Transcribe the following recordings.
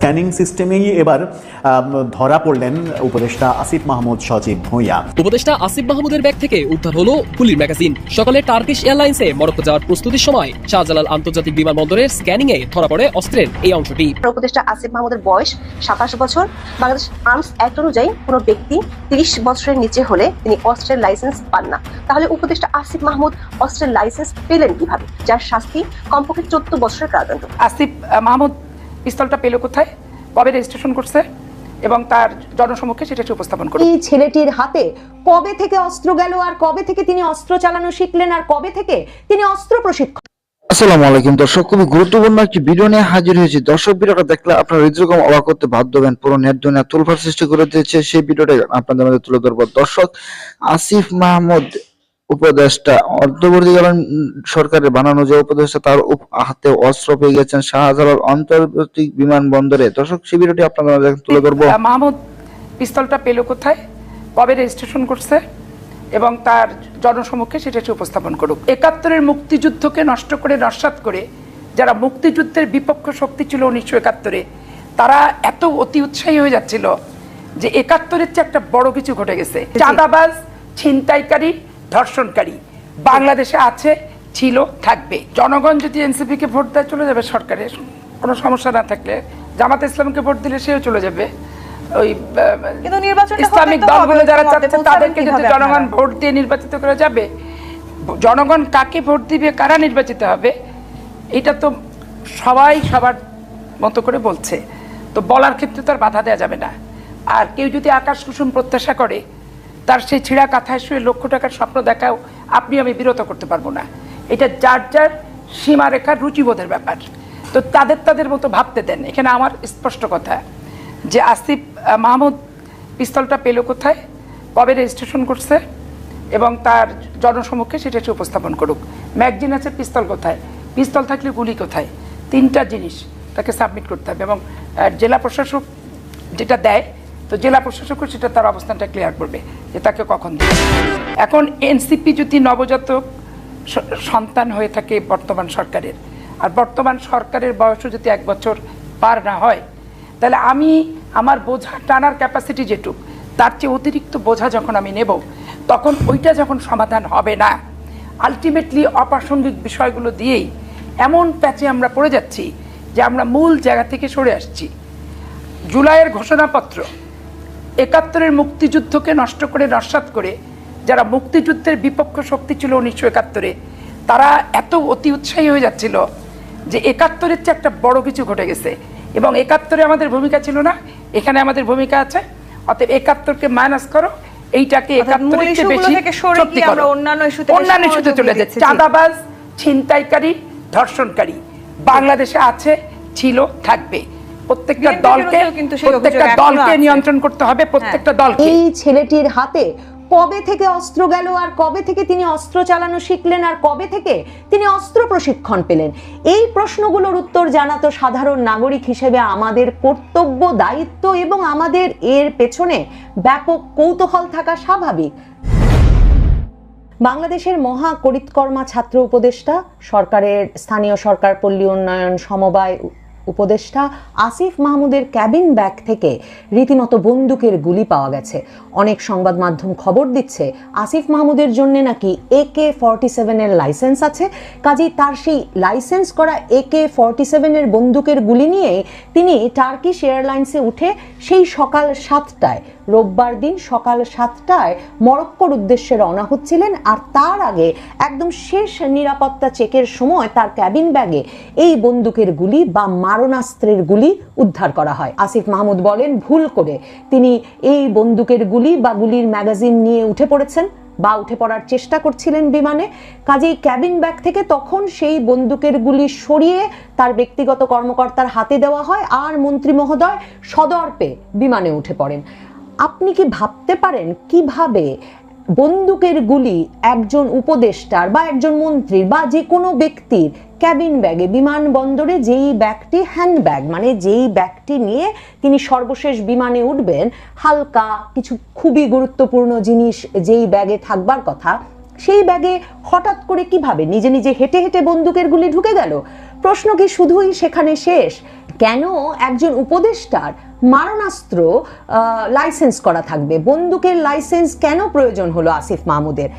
Scanning সিস্টেমেই এবার ধরা পড়লেন উপদেষ্টা আসিফ মাহমুদ সজীব ভূঁইয়া। উপদেষ্টা আসিফ মাহমুদের ব্যাগ থেকে উদ্ধার হলো গুলির ম্যাগাজিন। সকালে টার্কিশ এয়ারলাইন্সে মরক্কো যাওয়ার প্রস্তুতির সময় শাহজালাল আন্তর্জাতিক বিমানবন্দরের স্ক্যানিং এ ধরা পড়ে অস্ত্রের এই অংশটি। উপদেষ্টা আসিফ মাহমুদের বয়স সাতাশ বছর। বাংলাদেশ আর্মস অ্যাক্ট অনুযায়ী কোনো ব্যক্তি তিরিশ বছরের নিচে হলে তিনি অস্ত্রের লাইসেন্স পান না। তাহলে উপদেষ্টা আসিফ মাহমুদ অস্ত্রের লাইসেন্স পেলেন কীভাবে? যার শাস্তি কমপক্ষে চোদ্দ বছরের কারাদণ্ড। আসিফ মাহমুদ পিস্তলটা পেল কোথায়? কবে রেজিস্ট্রেশন করছে? এবং তার জনসমক্ষে সেটা উপস্থাপন করবে এই ছেলেটির হাতে কবে থেকে অস্ত্র গেল আর কবে থেকে তিনি অস্ত্র চালানো শিখলেন আর কবে থেকে তিনি অস্ত্র প্রশিক্ষণ আসসালামু আলাইকুম দর্শক খুবই গুরুত্বপূর্ণ একটি ভিডিও নিয়ে হাজির হয়েছি। দর্শক ভিডিওটা দেখলে আপনারা হৃদয়কম অবাক করতে বাধ্য হবেন। পুরো নেট দুনিয়া তুলফার সৃষ্টি করে দিয়েছে। সেই ভিডিওটা আপনাদের মধ্যে তুলে ধরবো। দর্শক আসিফ মাহমুদ উপদেষ্টা অর্ধবর্তীকালীন সরকারের বানানো যে উপদেষ্টা তার উপ- হাতে অস্ত্র পেয়ে গেছেন শাহজালাল আন্তর্জাতিক বিমানবন্দরে। দর্শক ভিডিওটি আপনাদের তুলে ধরবো। মাহমুদ পিস্তলটা পেল কোথায়? কবে রেজিস্ট্রেশন করছে? এবং তার জনসমক্ষে সেটা সে উপস্থাপন করুক। একাত্তরের মুক্তিযুদ্ধকে নষ্ট করে নস্বাত করে যারা মুক্তিযুদ্ধের বিপক্ষ শক্তি ছিল উনিশশো একাত্তরে তারা এত অতি উৎসাহী হয়ে যাচ্ছিল যে একাত্তরের চেয়ে একটা বড় কিছু ঘটে গেছে। চাঁদাবাজ ছিনতাইকারী ধর্ষণকারী। বাংলাদেশে আছে ছিল থাকবে। জনগণ যদি এনসিপি কে ভোট দেয় চলে যাবে সরকারের কোনো সমস্যা না থাকলে জামাত ইসলামকে ভোট দিলে সেও চলে যাবে। ওই ইসলামিক দলগুলো যারা চাচ্ছে তাদেরকে যদি জনগণ ভোট দিয়ে নির্বাচিত করা যাবে জনগণ কাকে ভোট দিবে কারা নির্বাচিত হবে এটা তো সবাই সবার মতো করে বলছে। তো বলার ক্ষেত্রে তো আর বাধা দেওয়া যাবে না। আর কেউ যদি আকাশ কুসুম প্রত্যাশা করে তার সেই ছিঁড়া কাঁথায় শুয়ে লক্ষ টাকার স্বপ্ন দেখাও আপনি আমি বিরত করতে পারব না। এটা যার যার সীমারেখার রুচিবোধের ব্যাপার। তো তাদের তাদের মতো ভাবতে দেন। এখানে আমার স্পষ্ট কথা যে আসিফ মাহমুদ পিস্তলটা পেল কোথায়? কবে রেজিস্ট্রেশন করছে? এবং তার জনসমক্ষে সেটা সে উপস্থাপন করুক। ম্যাগজিন আছে পিস্তল কোথায়? পিস্তল থাকলে গুলি কোথায়? তিনটা জিনিস তাকে সাবমিট করতে হবে এবং জেলা প্রশাসক যেটা দেয় তো জেলা প্রশাসকও সেটা তার অবস্থানটা ক্লিয়ার করবে যে তাকে কখন দেবে। এখন এনসিপি যদি নবজাতক সন্তান হয়ে থাকে বর্তমান সরকারের, আর বর্তমান সরকারের বয়সও যদি এক বছর পার না হয়, তাহলে আমি আমার বোঝা টানার ক্যাপাসিটি যেটুক, তার চেয়ে অতিরিক্ত বোঝা যখন আমি নেব, তখন ওইটা যখন সমাধান হবে না। আলটিমেটলি অপ্রাসঙ্গিক বিষয়গুলো দিয়েই এমন প্যাচে আমরা পড়ে যাচ্ছি যে আমরা মূল জায়গা থেকে সরে আসছি। জুলাইয়ের ঘোষণাপত্র একাত্তরের মুক্তিযুদ্ধকে নষ্ট করে নস্বাত করে যারা মুক্তিযুদ্ধের বিপক্ষ শক্তি ছিল উনিশশো একাত্তরে তারা এত অতি উৎসাহী হয়ে যাচ্ছিল যে একাত্তরের চেয়ে একটা বড় কিছু ঘটে গেছে। এবং একাত্তরে আমাদের ভূমিকা ছিল না এখানে আমাদের ভূমিকা আছে। অতএব একাত্তরকে মাইনাস করো এইটাকে একাত্তরের চেয়ে বেশি সত্যি করো। অন্যান্য ইস্যুতে চলে যাচ্ছে। চাঁদাবাজ ছিনতাইকারী ধর্ষণকারী। বাংলাদেশে আছে ছিল থাকবে। প্রত্যেকটা দলকে প্রত্যেকটা দলকে নিয়ন্ত্রণ করতে হবে প্রত্যেকটা দলকে। এই ছেলেটির হাতে কবে থেকে অস্ত্র গেল আর কবে থেকে তিনি অস্ত্র চালানো শিখলেন আর কবে থেকে তিনি অস্ত্র প্রশিক্ষণ পেলেন? এই প্রশ্নগুলোর উত্তর জানা তো সাধারণ নাগরিক হিসেবে আমাদের কর্তব্য দায়িত্ব এবং আমাদের এর পেছনে ব্যাপক কৌতূহল থাকা স্বাভাবিক। বাংলাদেশের মহা করিতকর্মা ছাত্র উপদেষ্টা সরকারের স্থানীয় সরকার পল্লী উন্নয়ন সমবায় উপদেষ্টা আসিফ মাহমুদের ক্যাবিন ব্যাগ থেকে রীতিমতো বন্দুকের গুলি পাওয়া গেছে। অনেক সংবাদ মাধ্যম খবর দিচ্ছে আসিফ মাহমুদের জন্য নাকি এ কে ফর্টি সেভেনের লাইসেন্স আছে। কাজেই তার সেই লাইসেন্স করা এ কে ফর্টি সেভেনের বন্দুকের গুলি নিয়ে তিনি টার্কিশ এয়ারলাইন্সে উঠে সেই সকাল সাতটায় রোববার দিন সকাল সাতটায় মরক্কোর উদ্দেশ্যে রওনা হচ্ছিলেন আর তার আগে একদম শেষ নিরাপত্তা চেকের সময় তার ক্যাবিন ব্যাগে এই বন্দুকের গুলি বা মারণাস্ত্রের গুলি উদ্ধার করা হয়। আসিফ মাহমুদ বলেন, ভুল করে তিনি এই বন্দুকের গুলি বা গুলির ম্যাগাজিন নিয়ে উঠে পড়েছেন বা উঠে পড়ার চেষ্টা করছিলেন বিমানে। কাজেই ক্যাবিন ব্যাগ থেকে তখন সেই বন্দুকের গুলি সরিয়ে তার ব্যক্তিগত কর্মকর্তার হাতে দেওয়া হয় আর মন্ত্রী মহোদয় সদর্পে বিমানে উঠে পড়েন। আপনি কি ভাবতে পারেন কীভাবে বন্দুকের গুলি একজন উপদেষ্টার বা একজন মন্ত্রীর বা যে কোনো ব্যক্তির ক্যাবিন ব্যাগে, বিমানবন্দরে যেই ব্যাগটি হ্যান্ডব্যাগ মানে যেই ব্যাগটি নিয়ে তিনি সর্বশেষ বিমানে উঠবেন, হালকা কিছু খুবই গুরুত্বপূর্ণ জিনিস যেই ব্যাগে থাকবার কথা, সেই ব্যাগে হঠাৎ করে কীভাবে নিজে নিজে হেঁটে হেঁটে বন্দুকের গুলি ঢুকে গেল? প্রশ্ন কি শুধুই সেখানে শেষ? কেন একজন উপদেষ্টার মারণাস্ত্র লাইসেন্স করা থাকবে? বন্দুকের লাইসেন্স কেন প্রয়োজন হলো আসিফ মাহমুদের?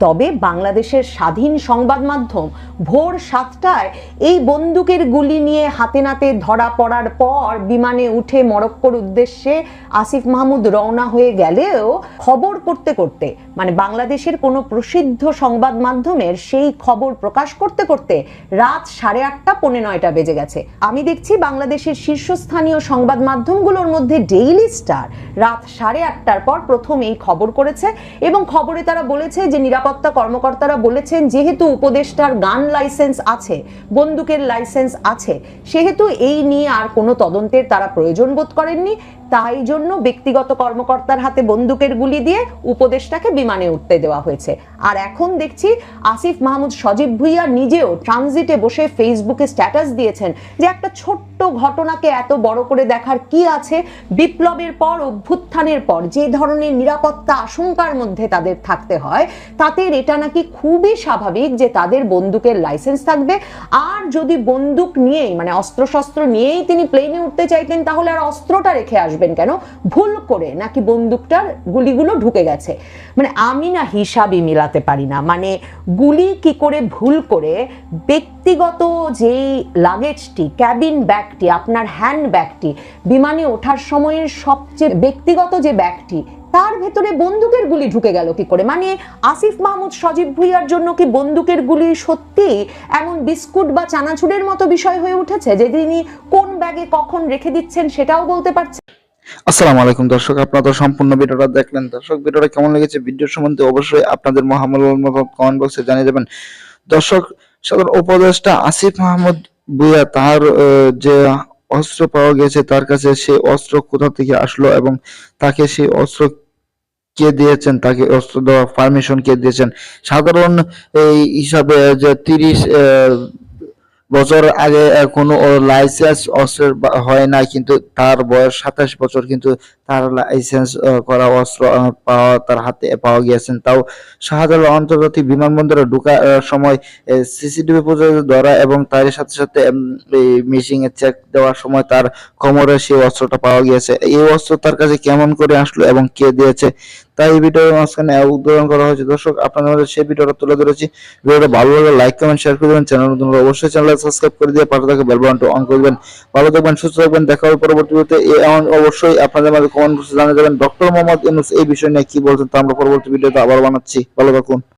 তবে বাংলাদেশের স্বাধীন সংবাদ মাধ্যম ভোর সাতটায় এই বন্দুকের গুলি নিয়ে হাতে নাতে ধরা পড়ার পর বিমানে উঠে মরক্কোর উদ্দেশ্যে আসিফ মাহমুদ রওনা হয়ে গেলেও খবর করতে করতে মানে বাংলাদেশের কোনো প্রসিদ্ধ সংবাদ মাধ্যমের সেই খবর প্রকাশ করতে করতে রাত সাড়ে আটটা পৌনে নয়টা বেজে গেছে। আমি দেখছি বাংলাদেশের শীর্ষস্থানীয় সংবাদ মাধ্যমগুলোর মধ্যে ডেইলি স্টার রাত সাড়ে আটটার পর প্রথম এই খবর করেছে এবং খবরে তারা বলেছে যে নিরাপত্তা কর্মকর্তারা বলেছেন, যেহেতু উপদেষ্টার গান লাইসেন্স আছে, বন্দুকের লাইসেন্স আছে, সেহেতু এই নিয়ে আর কোনো তদন্তের তারা প্রয়োজন বোধ করেননি। তাই জন্য ব্যক্তিগত কর্মকর্তার হাতে বন্দুকের গুলি দিয়ে উপদেষ্টাকে বিমানে উঠতে দেওয়া হয়েছে। আর এখন দেখছি, আসিফ মাহমুদ সজীব ভুইয়া নিজেও ট্রানজিটে বসে ফেসবুকে স্ট্যাটাস দিয়েছেন যে একটা ছোট্ট ঘটনাকে এত বড় করে দেখার কি আছে? বিপ্লবের পর, অভ্যুত্থানের পর, যে ধরনের নিরাপত্তা আশঙ্কার মধ্যে তাদের থাকতে হয়, তাতে এটা নাকি খুবই স্বাভাবিক যে তাদের বন্দুকের লাইসেন্স থাকবে। আর যদি বন্দুক নিয়েই মানে অস্ত্রশস্ত্র নিয়েই তিনি প্লেনে উঠতে চাইতেন, তাহলে আর অস্ত্রটা রেখে আসবেন কেন? ভুল করে নাকি বন্দুকটার গুলিগুলো ঢুকে গেছে। মানে আমি না হিসাবই মিলাতে পারি না। মানে গুলি কি করে ভুল করে, ব্যক্তিগত যেই লাগেজটি ক্যাবিন ব্যাগটি আপনার হ্যান্ড ব্যাগটি বিমানে ওঠার সময়ের সবচেয়ে ব্যক্তিগত যে ব্যাগটি তার ভেতরে বন্দুকের গুলি ঢুকে গেল কি করে? মানে আসিফ মাহমুদ, সজীব ভুইয়ার জন্য কি বন্দুকের গুলি সত্যি এমন বিস্কুট বা চানাচুরের মতো বিষয় হয়ে উঠেছে যে তিনি কোন ব্যাগে কখন রেখে দিচ্ছেন সেটাও বলতে পারছেন আসসালামু আলাইকুম দর্শক, আপনারা তো সম্পূর্ণ ভিডিওটা দেখলেন। দর্শক, ভিডিওটা কেমন লেগেছে ভিডিও সম্বন্ধে অবশ্যই আপনাদের মতামত কমেন্ট বক্সে জানিয়ে দেবেন। দর্শক, সাধারণ উপদেষ্টা আসিফ মাহমুদ বুয়া তার আহ, যে অস্ত্র পাওয়া গেছে তার কাছে সে অস্ত্র কোথা থেকে আসলো এবং তাকে সেই অস্ত্র কে দিয়েছেন? তাকে অস্ত্র দেওয়া পারমিশন কে দিয়েছেন? সাধারণ এই হিসাবে যে তিরিশ বছর আগে কোনো লাইসেন্স অস্ত্রের বা- হয় না কিন্তু তার বয়স সাতাশ বছর, কিন্তু তার লাইসেন্স করা অস্ত্র পাওয়া তার হাতে পাওয়া গিয়েছেন। তাও শাহজালাল আন্তর্জাতিক বিমানবন্দরে ঢোকার সময় সিসিটিভি ফুটেজ ধরা এবং তার সাথে সাথে মিসিং এর চেক দেওয়ার সময় তার কোমরে সেই অস্ত্রটা পাওয়া গিয়েছে। এই অস্ত্র তার কাছে কেমন করে আসলো এবং কে দিয়েছে তাই এই ভিডিওর মাঝখানে উদ্বোধন করা হয়েছে। দর্শক, আপনাদের মধ্যে সেই ভিডিওটা তুলে ধরেছি। ভিডিওটা ভালো লাগলে লাইক কমেন্ট শেয়ার করে দেবেন। চ্যানেল নতুন অবশ্যই চ্যানেল সাবস্ক্রাইব করে দিয়ে পাশে থাকা বেল বাটনটা অন করে দেবেন। ভালো থাকবেন, সুস্থ থাকবেন। দেখা হবে পরবর্তী এমন অবশ্যই আপনাদের মাঝে কমেন্ট বক্সে জানিয়ে দেবেন। ডক্টর মোহাম্মদ ইউনুস এই বিষয় নিয়ে কি বলছেন তা আমরা পরবর্তী ভিডিওতে আবার বানাচ্ছি। ভালো থাকুন।